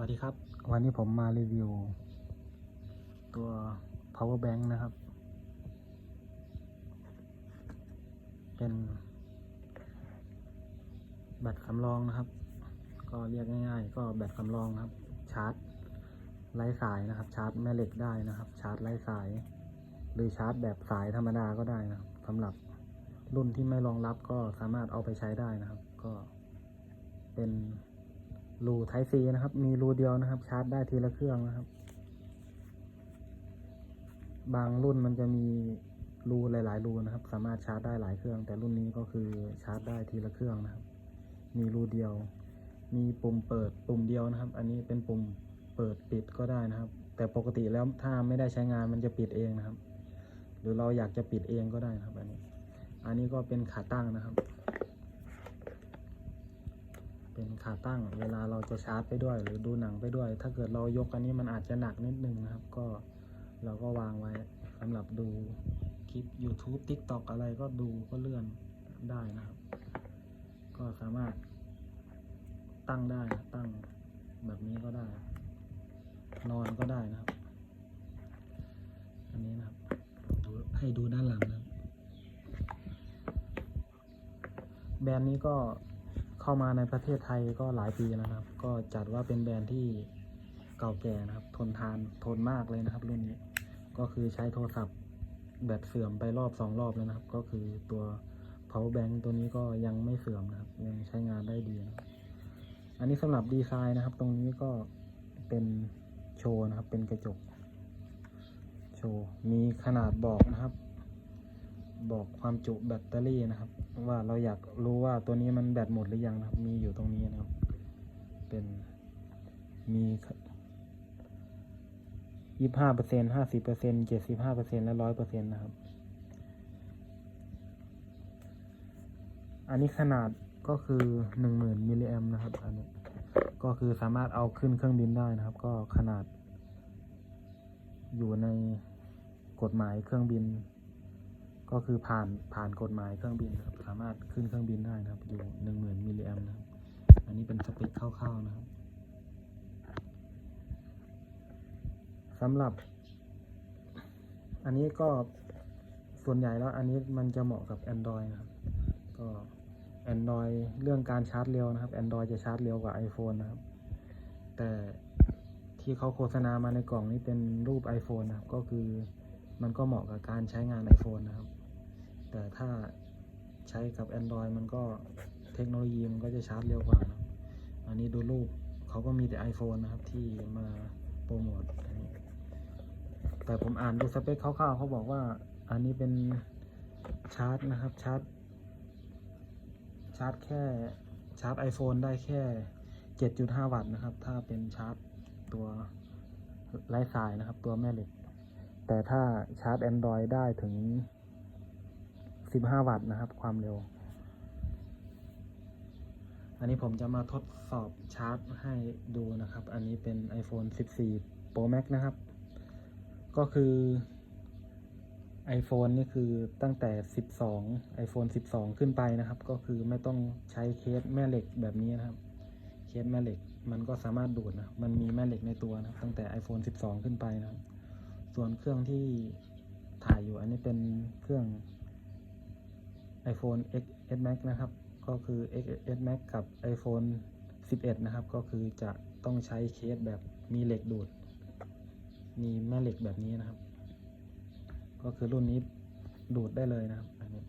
วัสดีครับ วันนี้ผมมารีวิว ตัว power bank นะครับ เป็น แบตสำรองนะครับ ก็เรียกง่ายๆ ก็แบตสำรองครับ ชาร์จไร้สายนะครับ ชาร์จแม่เหล็กได้นะครับ ชาร์จไร้สาย หรือชาร์จแบบสายธรรมดาก็ได้นะสำหรับรุ่นที่ไม่รองรับก็สามารถเอาไปใช้ได้นะครับ ก็เป็น รู Type C นะครับ มีรูเดียวนะครับ ชาร์จได้ทีละเครื่องนะครับ บางรุ่นมันจะมีรูหลาย ๆ รูนะครับ สามารถชาร์จได้หลายเครื่อง แต่รุ่นนี้ก็คือชาร์จได้ทีละเครื่องนะครับ มีรูเดียว มีปุ่มเปิดปุ่มเดียวนะครับ อันนี้เป็นปุ่มเปิดปิดก็ได้นะครับ แต่ปกติแล้วถ้าไม่ได้ใช้งานมันจะปิดเองนะครับ หรือเราอยากจะปิดเองก็ได้นะครับ อันนี้ อันนี้ก็เป็นขาตั้งนะครับ เป็นขาตั้ง เวลาเราจะชาร์จไปด้วย หรือดูหนังไปด้วย ถ้าเกิดเรายกอันนี้มันอาจจะหนักนิดนึงนะครับ ก็เราก็วางไว้สำหรับดูคลิป YouTube TikTok อะไรก็ดูก็เลื่อนได้นะครับ ก็สามารถตั้งได้ตั้งแบบนี้ก็ได้ นอนก็ได้นะครับ อันนี้นะครับดูให้ดูด้านหลังนะแบรนด์นี้ก็ เข้ามาในประเทศไทยก็หลายปีแล้วนะครับ ก็จัดว่าเป็นแบรนด์ที่เก่าแก่นะครับ ทนทานทนมากเลยนะครับ รุ่นนี้ก็คือใช้โทรศัพท์แบตเสื่อมไปรอบสองรอบแล้วนะครับ ก็คือตัว power bank ตัวนี้ก็ยังไม่เสื่อมนะครับ ยังใช้งานได้ดีนะอันนี้สำหรับดีไซน์นะครับ ตรงนี้ก็เป็นโชว์นะครับ เป็นกระจก โชว์ มีขนาดบอกนะครับ บอกความจุแบตเตอรี่นะครับ ว่าเราอยากรู้ว่าตัวนี้มันแบตหมดหรือยังนะครับ มีอยู่ตรงนี้นะครับ เป็นมียี่ห้าเปอร์เซ็นห้าสิบเปอร์เซ็นเจ็ดสิบห้าเปอร์เซ็นและร้อยเปอร์เซ็นนะครับ อันนี้ขนาดก็คือหนึ่งหมื่นมิลลิแอมนะครับ อันนี้ก็คือสามารถเอาขึ้นเครื่องบินได้นะครับ ก็ขนาด อยู่ในกฎหมายเครื่องบิน ก็คือผ่านผ่านกฎหมายเครื่องบินนะครับ สามารถขึ้นเครื่องบินได้นะครับ อยู่หนึ่งหมื่นมิลลิแอมนะครับ อันนี้เป็นสเปคคร่าวๆนะครับสำหรับ อันนี้ก็ส่วนใหญ่แล้วอันนี้มันจะเหมาะกับ Android นะครับ ก็ Android เรื่องการชาร์จเร็วนะครับ Android จะชาร์จเร็วกว่า iPhone นะครับ แต่ที่เขาโฆษณามาในกล่องนี้เป็นรูป iPhone นะครับ ก็คือมันก็เหมาะกับการใช้งาน iPhone นะครับ แต่ถ้าใช้กับ Android มันก็เทคโนโลยีมันก็จะชาร์จเร็วกว่านะอันนี้ดูรูปเขาก็มีแต่ iPhone นะครับที่มาโปรโมทอันนี้แต่ผมอ่านดูสเปคคร่าวๆเขาบอกว่าอันนี้เป็นชาร์จนะครับชาร์จ ชาร์จแค่ชาร์จ iPhone ได้แค่ 7.5 วัตต์นะครับ ถ้าเป็นชาร์จตัวไร้สายนะครับ ตัวแม่เหล็ก แต่ถ้าชาร์จ Android ได้ถึง 15วัตต์นะครับ ความเร็ว อันนี้ผมจะมาทดสอบชาร์จให้ดูนะครับ อันนี้เป็น iPhone 14 Pro Max นะครับ ก็คือ iPhone นี่คือตั้งแต่ 12 iPhone 12 ขึ้นไปนะครับ ก็คือไม่ต้องใช้เคสแม่เหล็กแบบนี้นะครับ เคสแม่เหล็กมันก็สามารถดูดนะมันมีแม่เหล็กในตัวนะตั้งแต่ iPhone 12 ขึ้นไปนะครับ ส่วนเครื่องที่ถ่ายอยู่อันนี้เป็นเครื่อง iPhone XS Max นะครับ ก็คือ XS Max กับ iPhone 11 นะครับ ก็คือจะต้องใช้เคสแบบมีเหล็กดูด มีแม่เหล็กแบบนี้นะครับ ก็คือรุ่นนี้ดูดได้เลยนะครับ อันนี้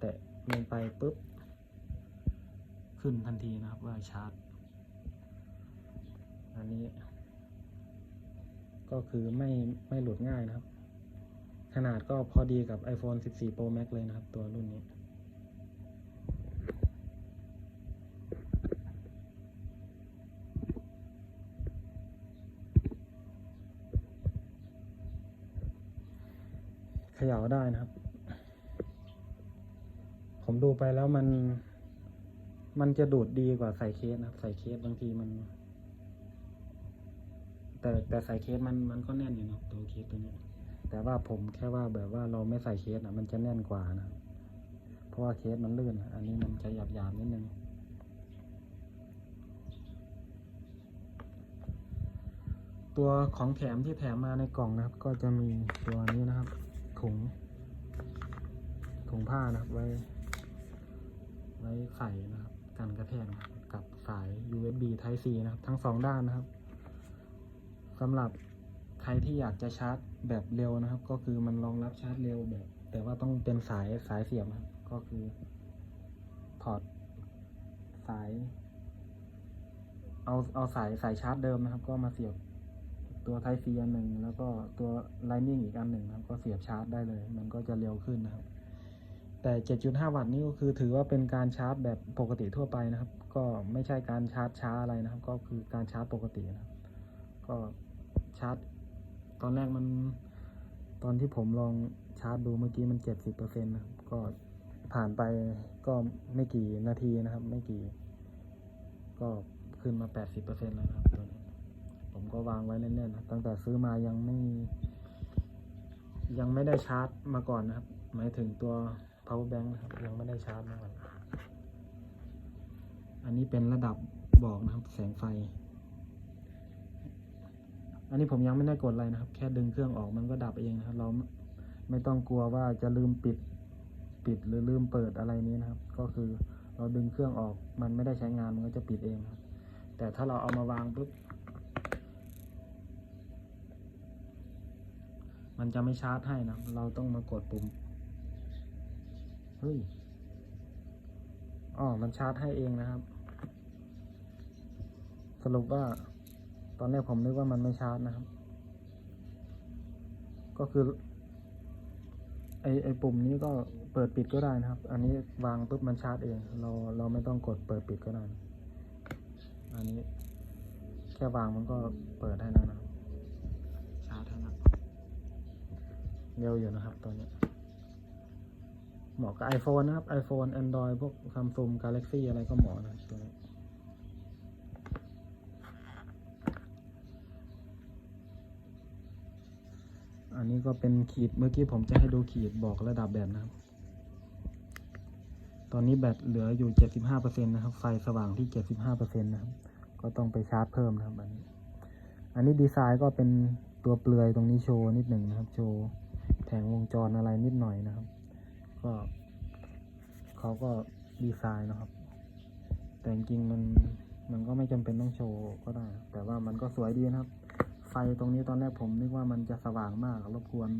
แตะลงไปปุ๊บ ขึ้นทันทีนะครับว่าชาร์จ อันนี้ ก็คือไม่ไม่หลุดง่ายนะครับ ขนาดก็พอดีกับ iPhone 14 Pro Max เลยนะครับ ตัวรุ่นนี้ เขย่าได้นะครับ ผมดูไปแล้วมัน มันจะดูดดีกว่าใส่เคสนะครับ ใส่เคสบางทีมัน แต่แต่ใส่เคสมันมันก็แน่นอยู่นะตัวเคสตัวนี้ แต่ว่าผมแค่ว่าแบบว่าเราไม่ใส่เคสอะ มันจะแน่นกว่านะ เพราะว่าเคสมันลื่นอันนี้มันจะหยาบหยาบๆนิดนึงตัวของแถมที่แถมมาในกล่องนะครับ ก็จะมีตัวนี้นะครับ ถุง ถุงผ้านะครับ ไว้ ไว้ใส่นะครับกันกระแทกกับสาย USB Type C นะครับ ทั้งสองด้านนะครับสำหรับ รที่อยากจะชาร์จแบบเร็วนะครับ ก็คือมันรองรับชาร์จเร็วแบบ แต่ว่าต้องเป็นสายสายเสียบครับ ก็คือ ถอดสาย เอาเอาสายสายชาร์จเดิมนะครับ ก็มาเสียบตัว Type C อันหนึ่งแล้วก็ตัว Lightning อีกอันหนึ่งนะครับ ก็เสียบชาร์จได้เลย มันก็จะเร็วขึ้นนะครับ แต่ 7.5 วัตต์นี่ก็คือถือว่าเป็นการชาร์จแบบปกติทั่วไปนะครับ ก็ไม่ใช่การชาร์จช้าอะไรนะครับ ก็คือการชาร์จปกตินะครับ ก็ชาร์จ ตอนแรกมัน ตอนที่ผมลองชาร์จดูเมื่อกี้มัน70%นะครับก็ผ่านไปก็ไม่กี่นาทีนะครับ ไม่กี่ ก็ขึ้นมา80%แล้วนะครับตัวนี้ผมก็วางไว้เล่นๆนะตั้งแต่ซื้อมายังไม่ ยังไม่ได้ชาร์จมาก่อนนะครับ หมายถึงตัว power bank นะครับยังไม่ได้ชาร์จมาก่อนอันนี้เป็นระดับบอกนะครับ แสงไฟ อันนี้ผมยังไม่ได้กดอะไรนะครับ แค่ดึงเครื่องออกมันก็ดับเองนะครับ เราไม่ต้องกลัวว่าจะลืมปิดปิดหรือลืมเปิดอะไรนี้นะครับ ก็คือเราดึงเครื่องออก มันไม่ได้ใช้งานมันก็จะปิดเองครับ แต่ถ้าเราเอามาวางปุ๊บมันจะไม่ชาร์จให้นะ เราต้องมากดปุ่ม เฮ้ย อ๋อ มันชาร์จให้เองนะครับ สรุปว่า ตอนแรกผมนึกว่ามันไม่ชาร์จนะครับ ก็คือ ไอไอปุ่มนี้ก็เปิดปิดก็ได้นะครับ อันนี้วางปุ๊บมันชาร์จเอง เราเราไม่ต้องกดเปิดปิดก็ได้ อันนี้ แค่วางมันก็เปิดให้แล้วนะครับ ชาร์จให้แล้วเร็วอยู่นะครับตัวนี้ เหมาะกับ iPhone นะครับ iPhone Android พวก Samsung Galaxy อะไรก็เหมาะนะตัวนี้ อันนี้ก็เป็นขีดเมื่อกี้ผมจะให้ดูขีดบอกระดับแบตนะครับ ตอนนี้แบตเหลืออยู่ 75%นะครับ ไฟสว่างที่ 75%นะครับ ก็ต้องไปชาร์จเพิ่มนะครับอันนี้ อันนี้ดีไซน์ก็เป็นตัวเปลือยตรงนี้โชว์นิดหนึ่งนะครับ โชว์แผงวงจรอะไรนิดหน่อยนะครับ ก็เขาก็ดีไซน์นะครับ แต่จริงๆมันมันก็ไม่จำเป็นต้องโชว์ก็ได้ แต่ว่ามันก็สวยดีนะครับ ไฟตรงนี้ตอนแรกผมนึกว่ามันจะสว่างมากรบกวน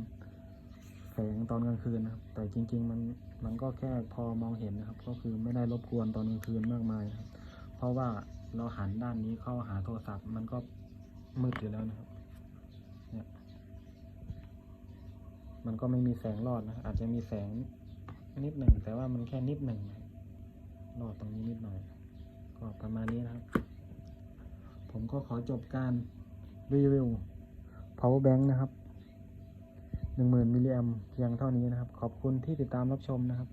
แสงตอนกลางคืนนะครับ แต่จริง ๆ มันมันก็แค่พอมองเห็นนะครับ ก็คือไม่ได้รบกวนตอนกลางคืนมากมายครับ เพราะว่าเราหันด้านนี้เข้าหาโทรศัพท์ มันก็มืดอยู่แล้วนะครับเนี่ยมันก็ไม่มีแสงรอดนะอาจจะมีแสงนิดหนึ่งแต่ว่ามันแค่นิดหนึ่งรอดตรงนี้นิดหน่อย ก็ประมาณนี้นะครับ ผมก็ขอจบการ รีวิว power bank นะครับ 10,000มิลลิแอมเพียงเท่านี้นะครับ ขอบคุณที่ติดตามรับชมนะครับ